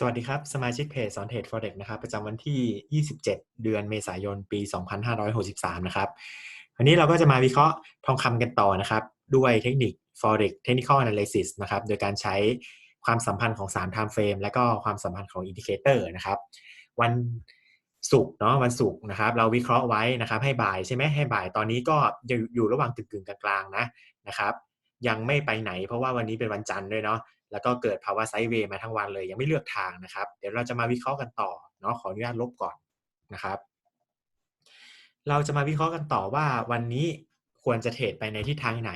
สวัสดีครับ สมาชิกเพจสอนเทรด Forex นะครับประจำวันที่ 27 เดือนเมษายนปี 2563 นะครับวันนี้เราก็จะมาวิเคราะห์ทองคำกันต่อนะครับ ด้วยเทคนิค Forex Technical Analysis นะครับ โดยการใช้ความสัมพันธ์ของ 3 time frame และก็ความสัมพันธ์ของ Indicator นะครับ วันศุกร์เนาะวันศุกร์นะครับ เราวิเคราะห์ไว้นะครับ ให้บ่ายใช่ไหมให้บ่ายตอนนี้ก็อยู่ระหว่างกึ่งๆกลางๆนะนะครับ ยังไม่ไปไหน เพราะว่าวันนี้เป็นวันจันทร์ด้วยเนาะแล้วก็เกิดภาวะไซด์เวย์มาทั้งวันเลย ยังไม่เลือกทางนะครับ เดี๋ยวเราจะมาวิเคราะห์กันต่อเนาะขออนุญาตลบก่อนนะครับ เราจะมาวิเคราะห์กันต่อว่าวันนี้ควรจะเทรดไปในทิศทางไหน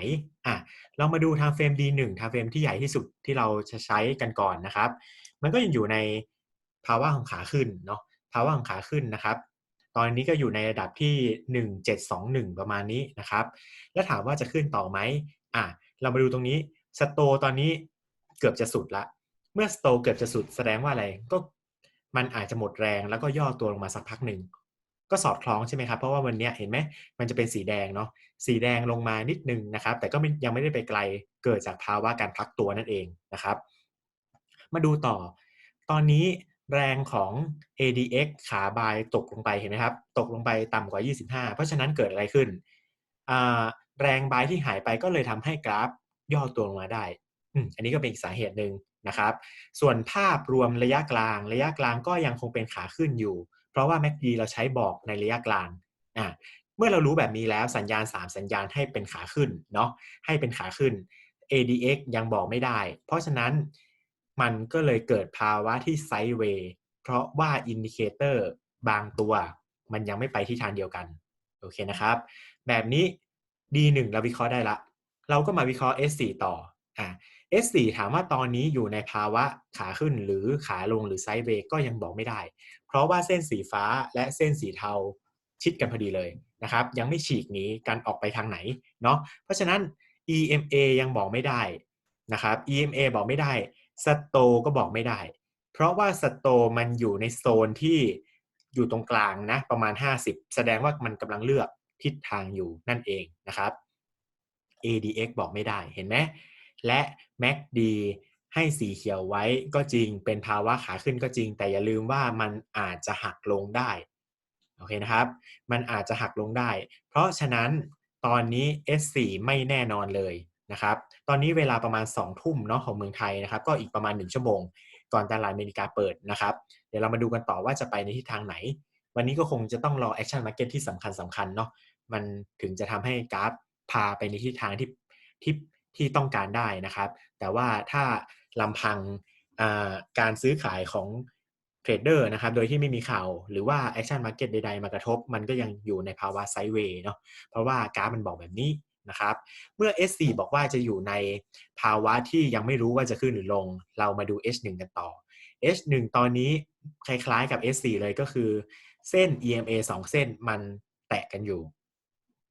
อะเรามาดูทางเฟรม D1 ทางเฟรมที่ใหญ่ที่สุดที่เราจะใช้กันก่อนนะครับ มันก็ยังอยู่ในภาวะของขาขึ้นเนาะภาวะของขาขึ้นนะครับ ตอนนี้ก็อยู่ในระดับที่ 1721 ประมาณนี้นะครับ แล้วถามว่าจะขึ้นต่อไหมอะเรามาดูตรงนี้สโตตอนนี้เกือบจะสุดละ เมื่อสโตเกือบจะสุดแสดงว่าอะไรก็มันอาจจะหมดแรงแล้วก็ย่อตัวลงมาสักพักหนึ่งก็สอดคล้องใช่ไหมครับ เพราะว่าวันนี้เห็นไหมมันจะเป็นสีแดงเนาะสีแดงลงมานิดนึงนะครับ แต่ก็ยังไม่ได้ไปไกลเกิดจากภาวะการพักตัวนั่นเองนะครับ มาดูต่อ ตอนนี้ แรงของ ADX ขาบายตกลงไปเห็นไหมครับ ตกลงไปต่ำกว่า 25 เพราะฉะนั้นเกิดอะไรขึ้น แรงบายที่หายไปก็เลยทำให้กราฟย่อตัวลงมาได้อันนี้ก็เป็นอีกสาเหตุหนึ่งนะครับ ส่วนภาพรวมระยะกลาง ระยะกลางก็ยังคงเป็นขาขึ้นอยู่ เพราะว่า MACD เราใช้บอกในระยะกลางอ่าเมื่อเรารู้แบบนี้แล้วสัญญาณ 3 สัญญาณให้เป็นขาขึ้นเนาะให้เป็นขาขึ้น ADX ยังบอกไม่ได้ เพราะฉะนั้น มันก็เลยเกิดภาวะที่ไซด์เวย์เพราะว่าอินดิเคเตอร์บางตัวมันยังไม่ไปที่ทางเดียวกัน โอเคนะครับ แบบนี้ D1 เราวิเคราะห์ได้ละ เราก็มาวิเคราะห์ S4 ต่ออ่า S4 ถามว่าตอนนี้อยู่ในภาวะขาขึ้นหรือขาลงหรือไซด์เวย์ก็ยังบอกไม่ได้ เพราะว่าเส้นสีฟ้าและเส้นสีเทาชิดกันพอดีเลยนะครับยังไม่ฉีกหนีกันออกไปทางไหนเนาะเพราะฉะนั้น EMA ยังบอกไม่ได้นะครับ EMA บอกไม่ได้ สโตก็บอกไม่ได้ เพราะว่าสโตมันอยู่ในโซนที่อยู่ตรงกลางนะประมาณ 50 แสดงว่ามันกำลังเลือกทิศทางอยู่นั่นเองนะครับ ADX บอกไม่ได้เห็นไหมและ MACD ให้สีเขียวไว้ก็จริงเป็นภาวะขาขึ้นก็จริง แต่อย่าลืมว่ามันอาจจะหักลงได้โอเคนะครับ มันอาจจะหักลงได้ เพราะฉะนั้นตอนนี้ S4 ไม่แน่นอนเลย นะครับ ตอนนี้เวลาประมาณ2ทุ่มเนาะของเมืองไทยนะครับ ก็อีกประมาณ 1 ชั่วโมง ก่อนตลาดอเมริกาเปิดนะครับ เดี๋ยวเรามาดูกันต่อว่าจะไปในทิศทางไหน วันนี้ก็คงจะต้องรอแอคชั่นมาร์เก็ตที่สำคัญสำคัญเนาะ มันถึงจะทำให้กราฟพาไปในทิศทางที่ที่ที่ต้องการได้นะครับ แต่ว่าถ้าลำพังการซื้อขายของเทรดเดอร์นะครับ โดยที่ไม่มีข่าว หรือว่าแอคชั่นมาร์เก็ตใดๆ มากระทบ มันก็ยังอยู่ในภาวะไซด์เวย์เนาะ เพราะว่ากราฟมันบอกแบบนี้ นะครับ เมื่อ S4 บอกว่าจะอยู่ในภาวะที่ยังไม่รู้ว่าจะขึ้นหรือลง เรามาดู H1 กันต่อ H1 ตอนนี้คล้ายๆกับ S4 เลยก็คือ เส้น EMA 2 เส้นมันแตะกันอยู่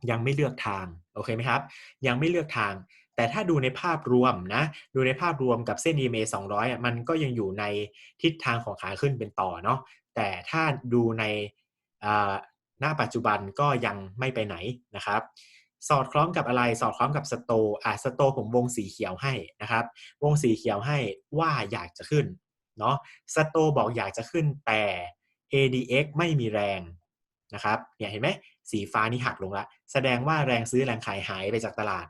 ยังไม่เลือกทางโอเคไหมครับ ยังไม่เลือกทาง แต่ถ้าดูในภาพรวมนะ ดูในภาพรวมกับเส้น EMA 200อะมันก็ยังอยู่ในทิศทางของขาขึ้นเป็นต่อเนาะแต่ถ้าดูในหน้าปัจจุบันก็ยังไม่ไปไหนนะครับ สอดคล้องกับอะไรสอดคล้องกับสโตอะสโตผมวงสีเขียวให้นะครับ วงสีเขียวให้ว่าอยากจะขึ้นเนาะสโตบอกอยากจะขึ้นแต่ ADX ไม่มีแรงนะครับเนี่ยเห็นไหมสีฟ้านี่หักลงละแสดงว่าแรงซื้อแรงขายหายไปจากตลาด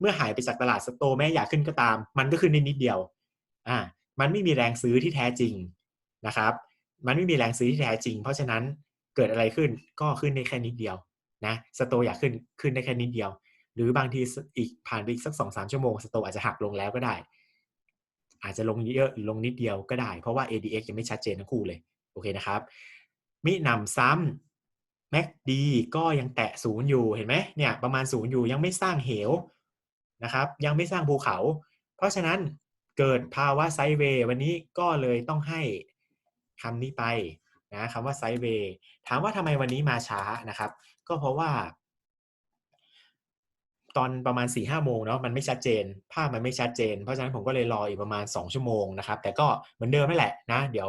เมื่อหายไปจากตลาดสโตแม่อยากขึ้นก็ตาม มันก็ขึ้นได้นิดเดียวอ่ามันไม่มีแรงซื้อที่แท้จริงนะครับ มันไม่มีแรงซื้อที่แท้จริง เพราะฉะนั้นเกิดอะไรขึ้นก็ขึ้นได้แค่นิดเดียว นะสโตอยากขึ้นขึ้นได้แค่นิดเดียว หรือบางทีอีกผ่านไปอีกสักสองสามชั่วโมงสโตอาจจะหักลงแล้วก็ได้ อาจจะลงเยอะลงนิดเดียวก็ได้ เพราะว่า ADX ยังไม่ชัดเจนทั้งคู่เลยโอเคนะครับ มินำซ้ำ MACD ก็ยังแตะศูนย์อยู่เห็นไหมเนี่ยประมาณศูนย์อยู่ยังไม่สร้างเหวนะครับยังไม่สร้างภูเขา เพราะฉะนั้นเกิดภาวะไซเวย์วันนี้ก็เลยต้องให้คำนี้ไปนะคำว่าไซเวย์ถามว่าทำไมวันนี้มาช้านะครับ ก็เพราะว่า ตอนประมาณ4ี่ห้าโมงเนาะมันไม่ชัดเจน ภาพมันไม่ชัดเจน เพราะฉะนั้นผมก็เลยรออีกประมาณ 2 ชั่วโมงนะครับ แต่ก็เหมือนเดิมนั่นแหละนะ เดี๋ยว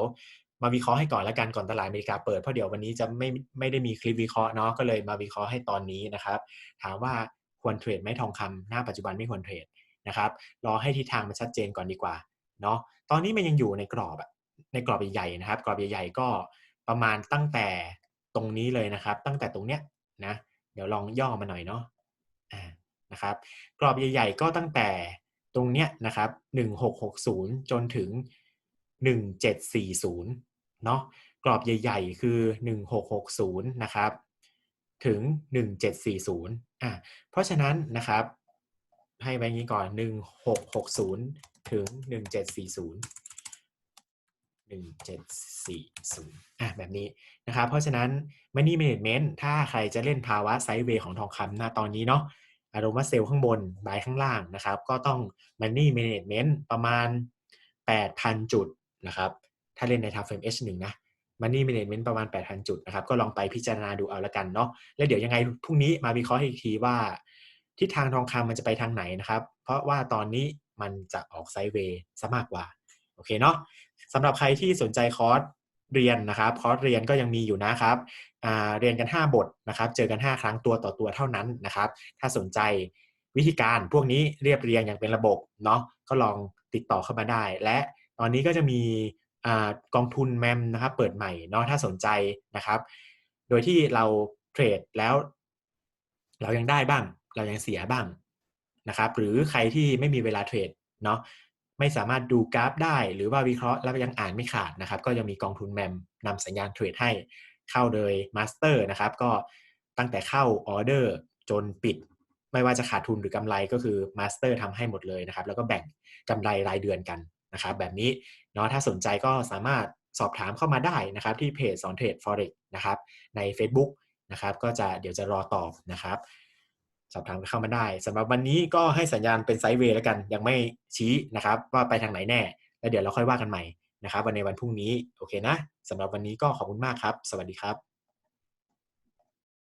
มาวิเคราะห์ให้ก่อนละกันก่อนตลาดอเมริกาเปิดเพราะเดี๋ยววันนี้จะไม่ไม่ได้มีคลิปวิเคราะห์เนาะก็เลยมาวิเคราะห์ให้ตอนนี้นะครับ ถามว่าควรเทรดไหมทองคำหน้าปัจจุบันไม่ควรเทรดนะครับรอให้ทิศทางมันชัดเจนก่อนดีกว่าเนาะตอนนี้มันยังอยู่ในกรอบในกรอบใหญ่ๆนะครับ กรอบใหญ่ๆก็ประมาณตั้งแต่ตรงนี้เลยนะครับ ตั้งแต่ตรงเนี้ย นะเดี๋ยวลองย่อมาหน่อยเนาะนะครับกรอบใหญ่ๆ ก็ตั้งแต่ตรงเนี้ยนะครับ1660 จนถึง 1740เนาะกรอบใหญ่ๆ คือ 1660นะครับถึง 1740อะเพราะฉะนั้นนะครับให้ไว้งี้ก่อน 1660 ถึง 1740 1740 อะแบบนี้นะครับเพราะฉะนั้น Money Management ถ้าใครจะเล่นภาวะไซด์เวย์ของทองคำณตอนนี้เนาะอารมณ์ว่าเซลล์ข้างบนบายข้างล่างนะครับ ก็ต้อง Money Management ประมาณ 8,000 จุดนะครับ ถ้าเล่นใน Time Frame H1 นะ Money Management ประมาณ 8,000 จุดนะครับ ก็ลองไปพิจารณาดูเอาละกันเนาะแล้วเดี๋ยวยังไงพรุ่งนี้มาวิเคราะห์อีกทีว่าทิศทางทองคำมันจะไปทางไหนนะครับ เพราะว่าตอนนี้มันจะออกไซด์เวย์ซะมากกว่า โอเคเนาะ สำหรับใครที่สนใจคอร์สเรียนนะครับ คอร์สเรียนก็ยังมีอยู่นะครับเรียนกัน 5 บทนะครับ เจอกัน 5 ครั้งตัวต่อตัวเท่านั้นนะครับ ถ้าสนใจวิธีการพวกนี้เรียบเรียงอย่างเป็นระบบเนาะก็ลองติดต่อเข้ามาได้ และตอนนี้ก็จะมีกองทุนแมมนะครับ เปิดใหม่เนาะถ้าสนใจนะครับ โดยที่เราเทรดแล้ว เรายังได้บ้าง เรายังเสียบ้างนะครับ หรือใครที่ไม่มีเวลาเทรดเนาะ ไม่สามารถดูกราฟได้ หรือว่าวิเคราะห์แล้วยังอ่านไม่ขาดนะครับ ก็ยังมีกองทุนแมมนำสัญญาณเทรดให้เข้าโดยมาสเตอร์นะครับ ก็ตั้งแต่เข้าออเดอร์จนปิด ไม่ว่าจะขาดทุนหรือกำไรก็คือมาสเตอร์ทำให้หมดเลยนะครับ แล้วก็แบ่งกำไรรายเดือนกันนะครับ แบบนี้เนาะถ้าสนใจก็สามารถสอบถามเข้ามาได้นะครับ ที่เพจสอนเทรด forex นะครับใน Facebook นะครับ ก็จะเดี๋ยวจะรอตอบนะครับ อบถามเข้ามาได้สำหรับวันนี้ก็ให้สัญญาณเป็นไซด์เวย์แล้วกัน ยังไม่ชี้นะครับ ว่าไปทางไหนแน่ แล้วเดี๋ยวเราค่อยว่ากันใหม่นะครับวันในวันพรุ่งนี้โอเคนะสำหรับวันนี้ก็ขอบคุณมากครับ สวัสดีครับ